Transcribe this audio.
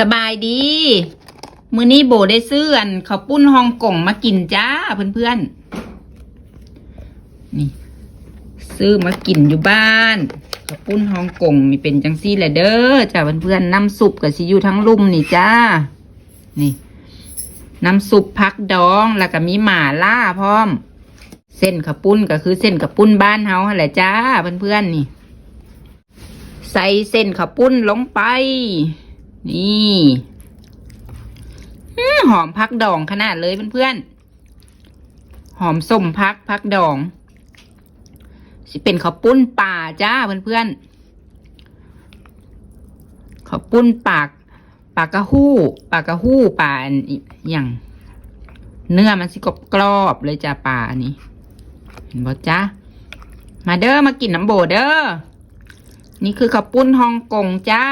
สบายดี มือนี้โบได้ซื้ออันข้าวปุ้นฮ่องกงมากินจ้าเพื่อนๆ นี่ ซื้อมากินอยู่บ้านข้าวปุ้นฮ่องกงมีเป็นจังซี่แหละเด้อจ้าเพื่อนๆน้ำซุปกับสิอยู่ทั้งลุ่มนี่จ้า นี่ น้ำซุปพักดองแล้วก็มีหม่าล่าพร้อม เส้นข้าวปุ้นก็คือเส้นข้าวปุ้นบ้านเฮาแหละจ้าเพื่อนๆนี่ ใส่เส้นข้าวปุ้นลงไป นี่หอมพักดองขนาดเลยเพื่อนๆ หอมส้มพักพักดอง สิเป็นข้าวปุ้นป่าจ้าเพื่อนๆข้าวปุ้นปากปากกระหู้ปากกระหู้ป่าอันอหย่าง เนื้อมันสิกรอบกรอบเลยจ้าป่าอันนี้ เห็นบ่จ้ามาเด้อมากินน้ำโบเด้อนี่คือข้าวปุ้นฮ่องกงจ้า